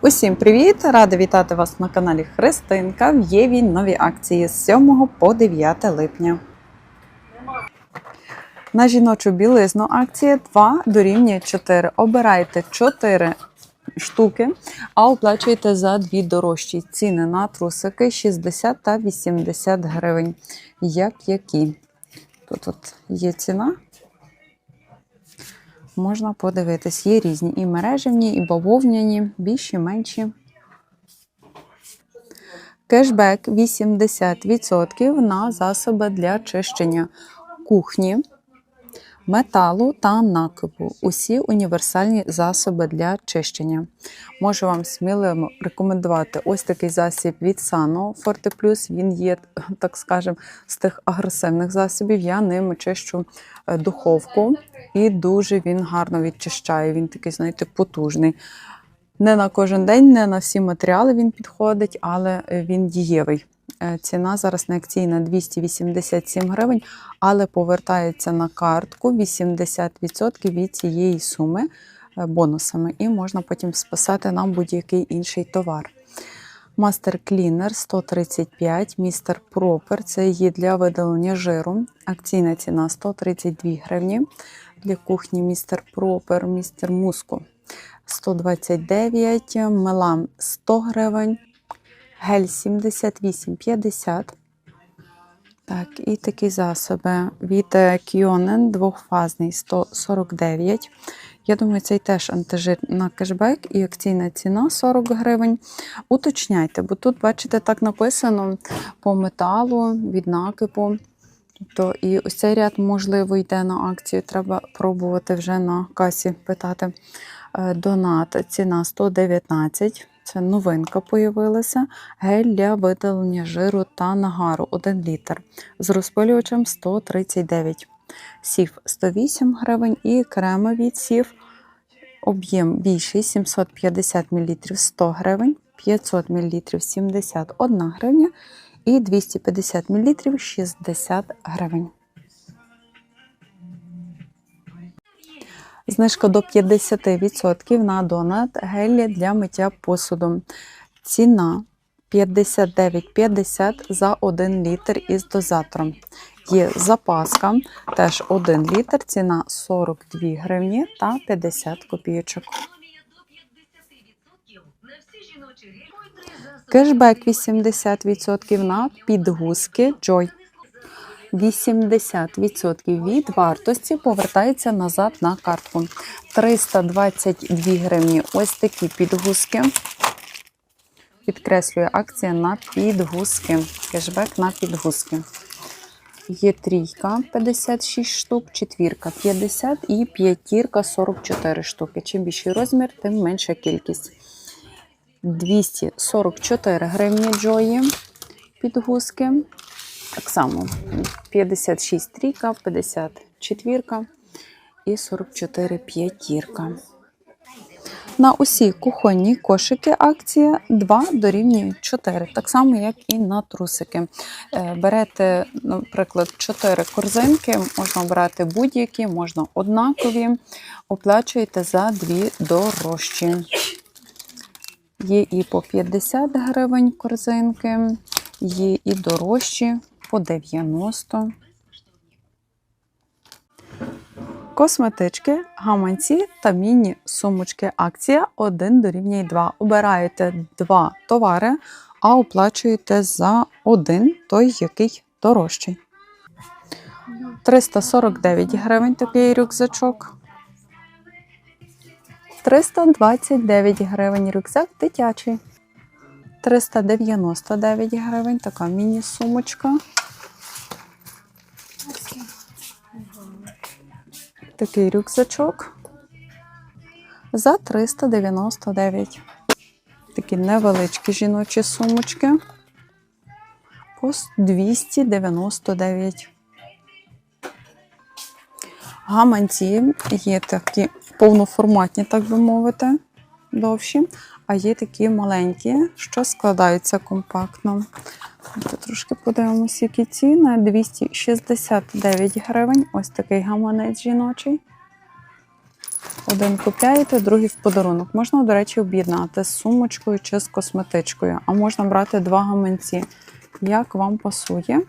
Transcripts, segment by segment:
Усім привіт! Рада вітати вас на каналі Христинка. В Єві нові акції з 7 по 9 липня. На жіночу білизну акція 2 дорівнює 4. Обирайте 4 штуки, а оплачуєте за дві дорожчі. Ціни на трусики 60 та 80 гривень. Як які? Тут от є ціна. Можна подивитись. Є різні і мережевні, і бавовняні, більші, менші. Кешбек 80% на засоби для чищення кухні, металу та накипу. Усі універсальні засоби для чищення. Можу вам сміливо рекомендувати ось такий засіб від Sano Forte Plus. Він є, так скажемо, з тих агресивних засобів. Я ним чищу е, духовку і дуже він гарно відчищає. Він такий, знаєте, потужний. Не на кожен день, не на всі матеріали він підходить, але він дієвий. Е, Ціна зараз на акційна 287 гривень, але повертається на картку 80% від цієї суми е, бонусами, і можна потім списати нам будь-який інший товар. Мастер Клінер 135, містер Пропер це є для видалення жиру. Акційна ціна 132 гривні. Для кухні містер Пропер, містер Муско 129, мелам 100 гривень, гель 78,50. Так, і такі засоби від Кіонен двохфазний 149. Я думаю, цей теж антижир на кешбек і акційна ціна 40 гривень. Уточняйте, бо тут, бачите, так написано по металу, від накипу. Тобто і ось цей ряд, можливо, йде на акцію. Треба пробувати вже на касі питати. Е, Донат ціна 119. Це новинка появилася. Гель для видалення жиру та нагару 1 літр з розпилювачем 139. Сів 108 гривень і крема від сів. Об'єм більший 750 мл 100 гривень, 500 мл 71 гривня і 250 мл 60 гривень. Знижка до 50% на донат гелі для миття посуду. Ціна 59,50 за 1 літр із дозатором. Є запаска, теж 1 літр, ціна 42 гривні та 50 копійочок. Кешбек 80% на підгузки Joy. 80% від вартості повертається назад на картку. 322 гривні. Ось такі підгузки. Підкреслює акція на підгузки. Кешбек на підгузки. Є трійка 56 штук, четвірка 50 і п'ятірка 44 штуки. Чим більший розмір, тим менша кількість. 244 гривні джої підгузки. Так само 56 трійка, 50 четвірка і 44 п'ятірка. На усі кухонні кошики акція 2 дорівнює 4, так само, як і на трусики. Е, Берете, наприклад, 4 корзинки, можна брати будь-які, можна однакові, оплачуєте за дві дорожчі. Є і по 50 гривень корзинки, є і дорожчі по 90. Косметички, гаманці та міні-сумочки. Акція 1 дорівнює 2. Обираєте два товари, а оплачуєте за один той, який дорожчий. 349 гривень такий рюкзачок. 329 гривень рюкзак дитячий. 399 гривень така міні-сумочка. Такий рюкзачок за 399. Такі невеличкі жіночі сумочки по 299. Гаманці є такі повноформатні, так би мовити, довші, а є такі маленькі, що складаються компактно. Давайте трошки подивимося, які ціни. 269 гривень. Ось такий гаманець жіночий. Один купляєте, другий в подарунок. Можна, до речі, об'єднати з сумочкою чи з косметичкою, а можна брати два гаманці, як вам пасує.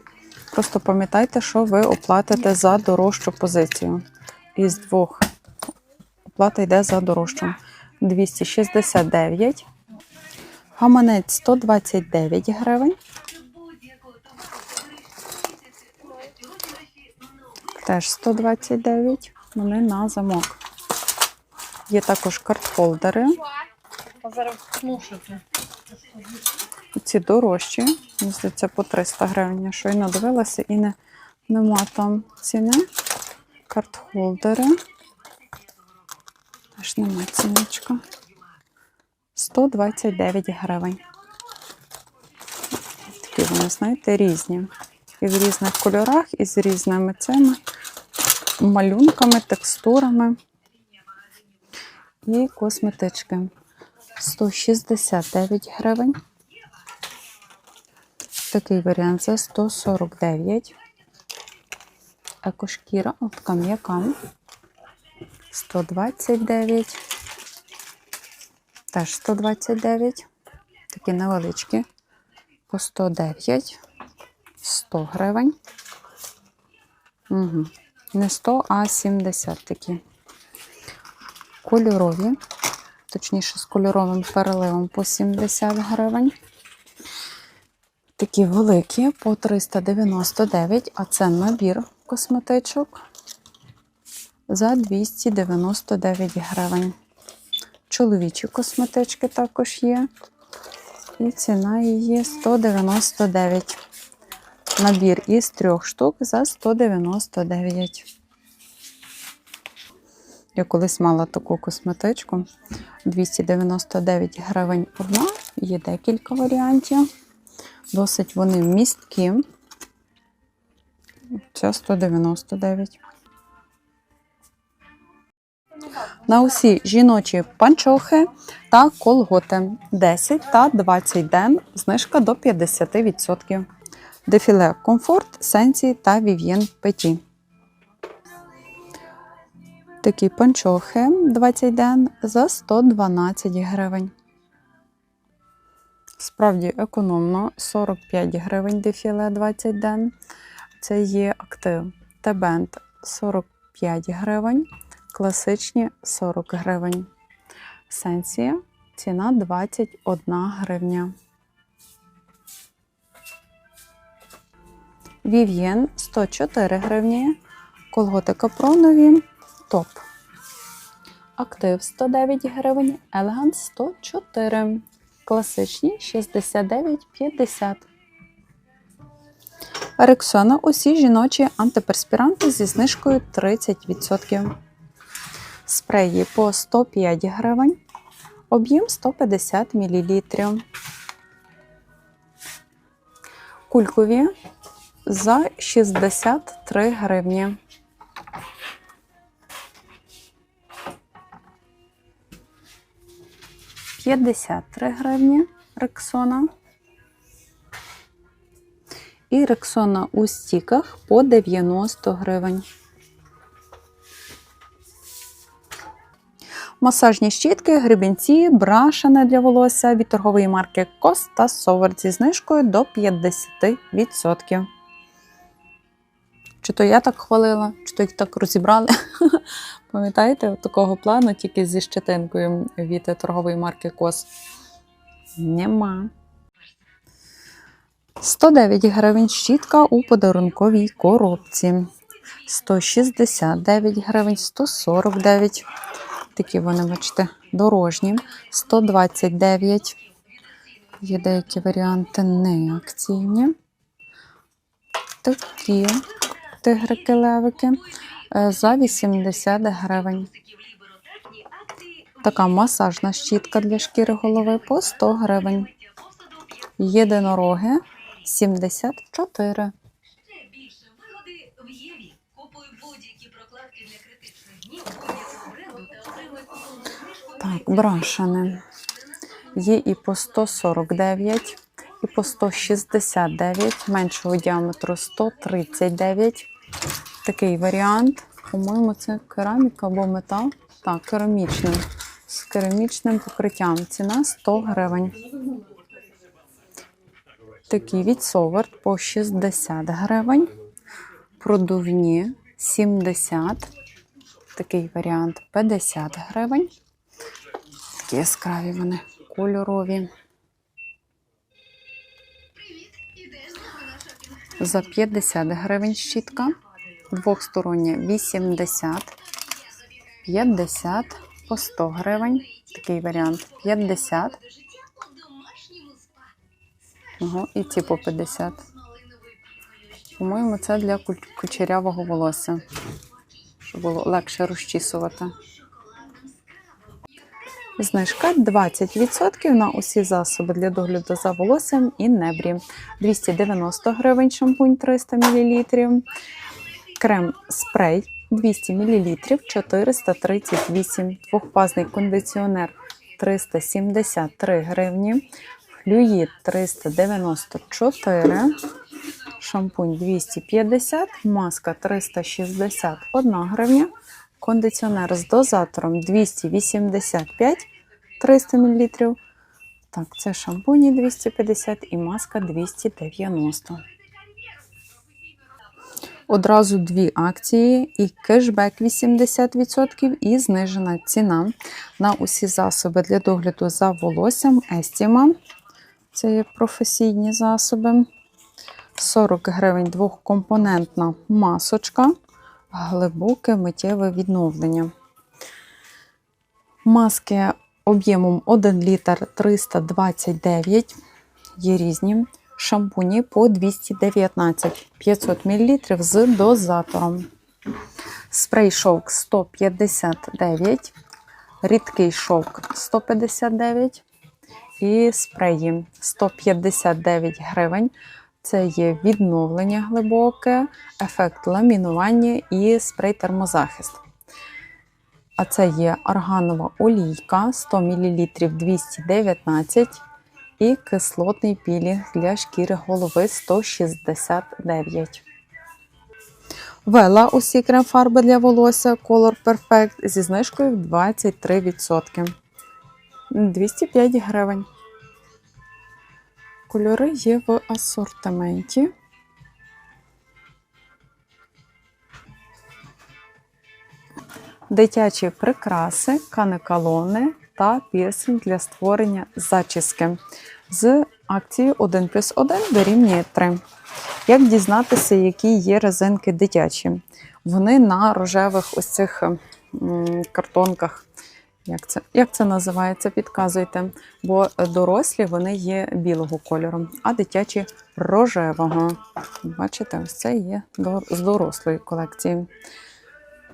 Просто пам'ятайте, що ви оплатите за дорожчу позицію. Із двох оплата йде за дорожчу. 269. Гаманець 129 гривень. Теж 129. Вони на замок. Є також картхолдери. Ці дорожчі. Мені здається, по 300 гривень. Я щойно дивилася і не, нема там ціни. Картхолдери. Теж нема ціночка. 129 гривень. Такі вони, знаєте, різні. І в різних кольорах, і з різними цими малюнками, текстурами. І косметички. 169 гривень. Такий варіант за 149. Екошкіра, от така м'яка. 129. Теж 129. Такі невеличкі. По 109. 100 гривень. Угу. Не 100, а 70 такі. Кольорові. Точніше, з кольоровим переливом по 70 гривень. Такі великі по 399, а це набір косметичок за 299 гривень. Чоловічі косметички також є. І ціна її 199. Набір із трьох штук за 199. Я колись мала таку косметичку. 299 гривень одна. Є декілька варіантів. Досить вони місткі. Це 199. На усі жіночі панчохи та колготи 10 та 20 ден, знижка до 50%. Дефіле Комфорт, Сенсі та Вів'єн Петі. Такі панчохи 20 ден за 112 гривень. Справді економно 45 гривень дефіле 20 ден. Це є актив. Тебент 45 гривень, класичні 40 гривень. Сенсія ціна 21 гривня. Вів'єн 104 гривні. Колготи капронові топ. Актив 109 гривень, елегант 104. Класичні 69,50. Рексона усі жіночі антиперспіранти зі знижкою 30%. Спреї по 105 гривень. Об'єм 150 мл. Кулькові за 63 гривні. П'ятдесят три гривні рексона. І рексона у стіках по 90 гривень. Масажні щітки, гребінці, брашини для волосся від торгової марки Кос та Совард зі знижкою до 50%. Чи то я так хвалила, чи то їх так розібрали. Пам'ятаєте, такого плану тільки зі щетинкою від торгової марки Кос. Нема. 109 гривень щітка у подарунковій коробці. 169 гривень, 149. Такі вони, бачите, дорожні. 129. Є деякі варіанти не акційні. Такі тигрики-левики е, за 80 гривень. Така масажна щітка для шкіри голови по 100 гривень. Єдинороги 74. Ще більше вигоди в Єві. Купуй будь-які прокладки для критичних днів будь-якого бренду та отримуй купонну знижку. Так, брашани. Є і по 149, і по 169, меншого діаметру 139. Такий варіант. По-моєму, це кераміка або метал. Так, керамічним. З керамічним покриттям. Ціна 100 гривень. Такий від Соварт по 60 гривень. Продувні 70. Такий варіант 50 гривень. Такі яскраві вони, кольорові. За 50 гривень щітка. Двохстороння 80. 50 по 100 гривень. Такий варіант 50. Ого, і ці по 50. По-моєму, це для кучерявого волосся, щоб було легше розчісувати. Знижка 20% на усі засоби для догляду за волоссям і небрі. 290 гривень шампунь 300 мл. Крем спрей 200 мл 438. Двохфазний кондиціонер 373 гривні. Флюїд 394. Шампунь 250, маска 361 гривня, кондиціонер з дозатором 285 300 мл. Так, це шампуні 250 і маска 290. Одразу дві акції і кешбек 80% і знижена ціна на усі засоби для догляду за волоссям Естіма. Це є професійні засоби. 40 гривень двохкомпонентна масочка, глибоке миттєве відновлення. Маски об'ємом 1 літр 329, є різні. Шампуні по 219 500 мл з дозатором. Спрей шовк 159, рідкий шовк 159 і спреї 159 гривень. Це є відновлення глибоке, ефект ламінування і спрей термозахист. А це є арганова олійка 100 мл 219 і кислотний пілінг для шкіри голови 169. Вела усі крем-фарби для волосся Color Perfect зі знижкою в 23%. 205 гривень. Кольори є в асортименті. Дитячі прикраси, канекалони та пірсинг для створення зачіски з акцією 1 плюс 1 дорівнює 3. Як дізнатися, які є резинки дитячі? Вони на рожевих ось цих картонках. Як це, як це називається? Підказуйте. Бо дорослі вони є білого кольору, а дитячі рожевого. Бачите, ось це є з дорослої колекції.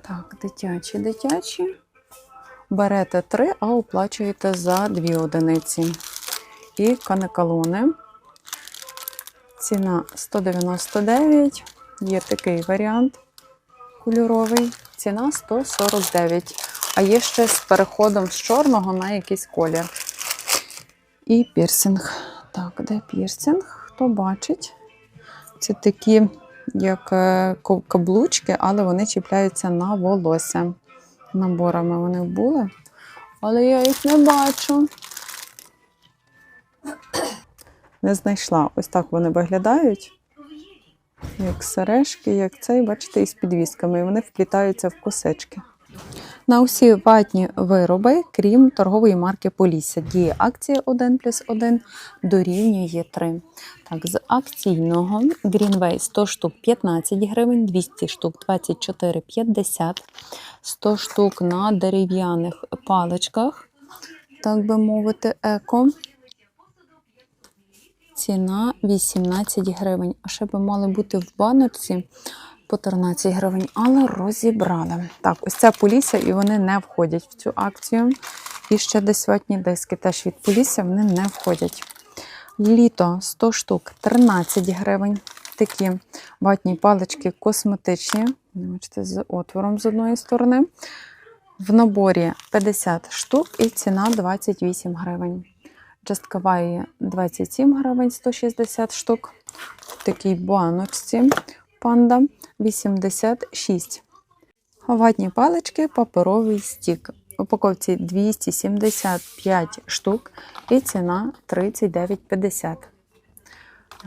Так, дитячі, дитячі. Берете три, а оплачуєте за дві одиниці. І канекалони. Ціна 199. Є такий варіант кольоровий. Ціна 149. А є ще з переходом з чорного на якийсь колір. І пірсинг. Так, де пірсинг? Хто бачить? Це такі, як е, каблучки, але вони чіпляються на волосся. Наборами вони були. Але я їх не бачу. Не знайшла. Ось так вони виглядають. Як сережки, як цей, бачите, із підвісками. І вони вплітаються в косички. На усі ватні вироби, крім торгової марки Полісся, діє акція 1 плюс 1 дорівнює 3. Так, з акційного Greenway 100 штук 15 гривень, 200 штук 24,50, 100 штук на дерев'яних паличках, так би мовити, еко. Ціна 18 гривень. А ще би мали бути в баночці по 13 гривень, але розібрали. Так, ось це Полісся, і вони не входять в цю акцію. І ще десь ватні диски теж від Полісся, вони не входять. Літо 100 штук 13 гривень. Такі ватні палички косметичні. Бачите, з отвором з одної сторони. В наборі 50 штук і ціна 28 гривень. Just Kawaii 27 гривень 160 штук. В такій баночці панда 86. Ватні палички, паперовий стік. В упаковці 275 штук і ціна 39,50.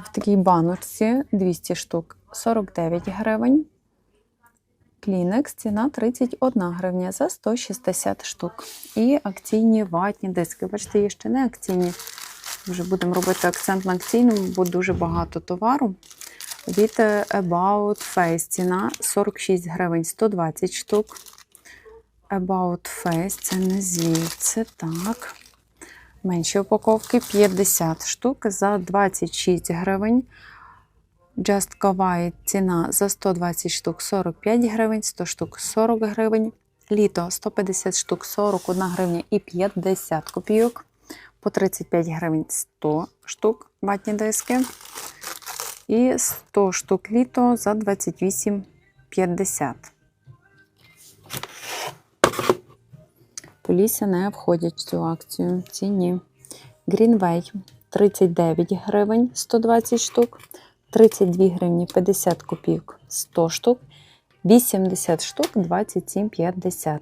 В такій баночці 200 штук 49 гривень. Клінекс ціна 31 гривня за 160 штук. І акційні ватні диски. Бачите, є ще не акційні. Вже будемо робити акцент на акційному, бо дуже багато товару. Від е, About Face ціна 46 гривень 120 штук. About Face це не звідси, так. Менші упаковки 50 штук за 26 гривень. Just Kawaii ціна за 120 штук 45 гривень, 100 штук 40 гривень. Літо 150 штук 41 гривня і 50 копійок. По 35 гривень 100 штук ватні диски. І 100 штук літо за 28,50. Полісся не входять в цю акцію. Ціні. Greenway 39 гривень 120 штук, 32 гривні 50 копійок 100 штук, 80 штук 27,50.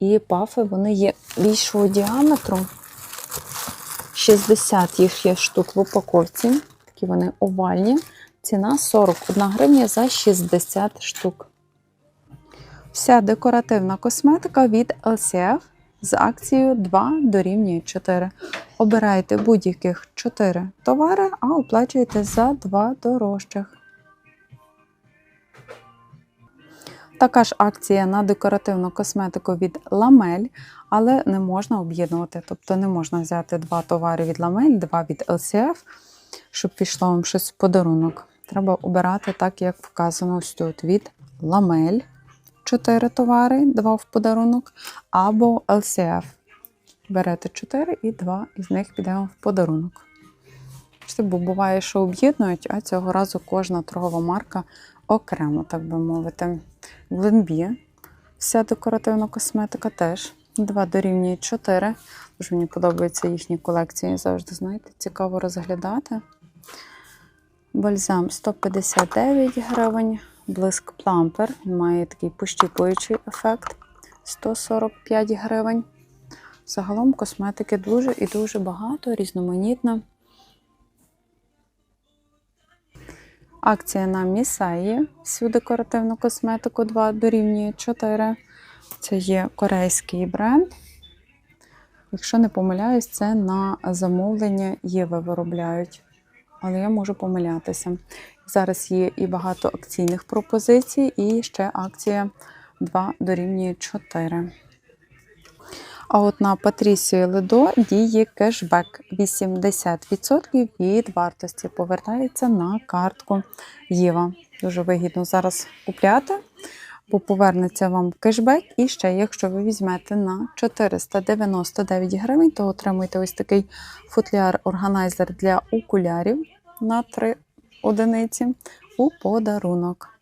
І пафи вони є більшого діаметру. 60 їх є штук в упаковці. Такі вони овальні. Ціна 41 гривня за 60 штук. Вся декоративна косметика від LCF з акцією 2 дорівнює 4. Обирайте будь-яких 4 товари, а оплачуєте за 2 дорожчих. Така ж акція на декоративну косметику від Ламель, але не можна об'єднувати. Тобто не можна взяти два товари від Ламель, два від LCF, щоб пішло вам щось в подарунок. Треба обирати так, як вказано ось тут від Ламель. 4 товари, 2 в подарунок, або LCF. Берете 4 і 2 із них піде вам в подарунок. Бо буває, що об'єднують, а цього разу кожна торгова марка окремо, так би мовити. В Ленбі вся декоративна косметика теж. 2 дорівнює 4. Дуже мені подобаються їхні колекції. Завжди, знаєте, цікаво розглядати. Бальзам 159 гривень. Блиск плампер. Він має такий пощіпуючий ефект 145 гривень. Загалом косметики дуже і дуже багато, різноманітна. Акція на Місаї. Всю декоративну косметику 2 дорівнює 4. Це є корейський бренд. Якщо не помиляюсь, це на замовлення Єви виробляють. Але я можу помилятися. Зараз є і багато акційних пропозицій, і ще акція 2 дорівнює 4. А от на Патрісію Ледо діє кешбек 80% від вартості повертається на картку Єва. Дуже вигідно зараз купляти, бо повернеться вам кешбек. І ще, якщо ви візьмете на 499 гривень, то отримуєте ось такий футляр-органайзер для окулярів на 3 одиниці у подарунок.